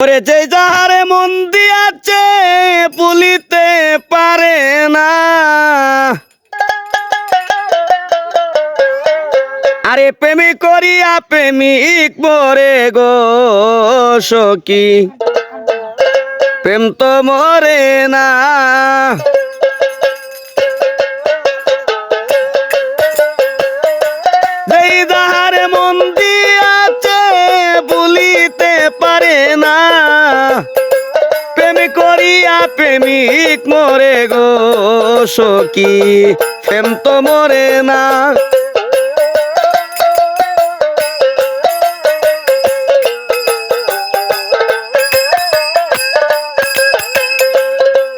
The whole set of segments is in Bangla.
যে যাহারে মন দিয়াছে পুলিতে পারে না। আরে প্রেমী করিয়া প্রেমিক মরে গো সখী, প্রেম তো মরে না। যেই যাহারে মন প্রেমিক মরে গো সখী প্রেম তো মরে না।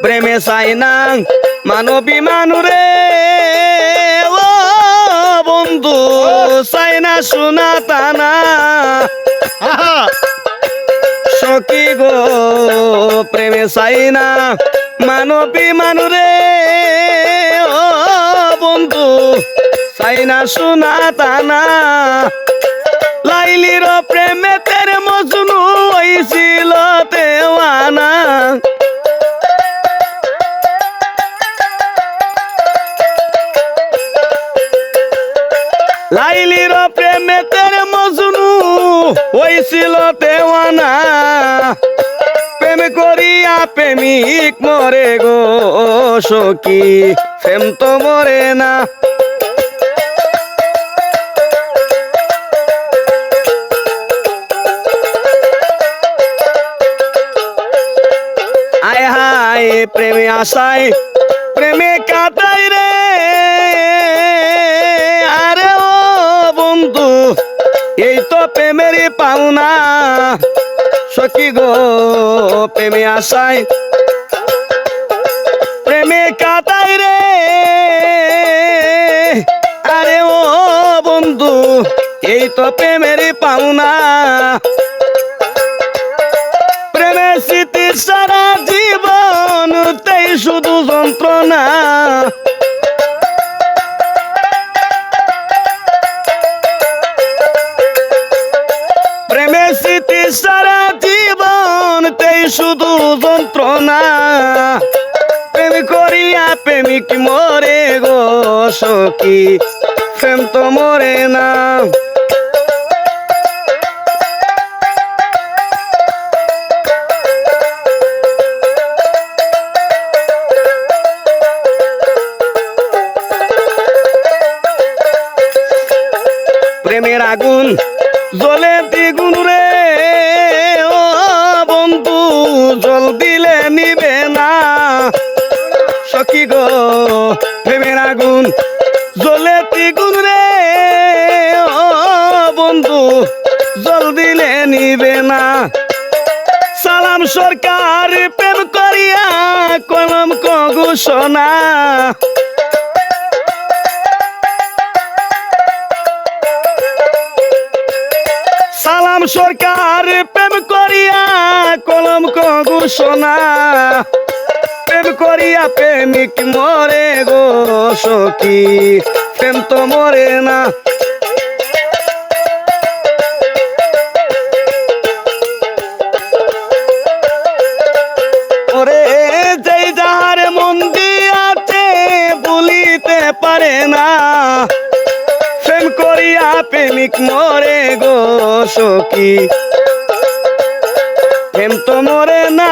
প্রেমে চাই না মানবী মানুরে ও বন্ধু চাই না শোনা তানা সখী গো। চাই না মানবী মানুরে ও বন্ধু চাই না শোনা তানা লাইলির প্রেমে তের মজনু হইছিল দেওয়ানা। লাইলির প্রেমে তের মজনু হইছিল দেওয়ানা। করিয়া প্রেমিক মরে গো সখী, প্রেম তো মরে না। আয় হায়, প্রেমে আশায়, প্রেমে কাটাই রে। আরে ও বন্ধু, এই তো প্রেমেরই পাওনা। সখী গো, প্রেমে আশায়। প্রেমে কাটাই রে। আরে ও বন্ধু, এই তো প্রেমেরই পাওনা। প্রেমের স্মৃতি সারা জীবন তাই শুধু যন্ত্রণা। প্রেমের স্মৃতি সারা শুধু যন্ত্রণা। প্রেম করিয়া প্রেমিক মরে গো সখী, প্রেম তো মরে না। প্রেমের আগুন জ্বলে দ্বিগুণ রে। জল দিলে নিবে না। সখী গো, প্রেমের আগুন, জ্বলে দ্বিগুণ রে। ও বন্ধু, জল দিলে নিবে না। সালাম সরকার প্রেম করিয়া কলম সালাম সরকার প্রেম করিয়া কলম ঘোষণা প্রেম করিয়া প্রেমিক মরে গো সখী। প্রেম তো মরে না। ওরে যেই যাহার মন দিয়াছে না। প্রেম করিয়া প্রেমিক মরে গো সখী। প্রেম তো মরে না।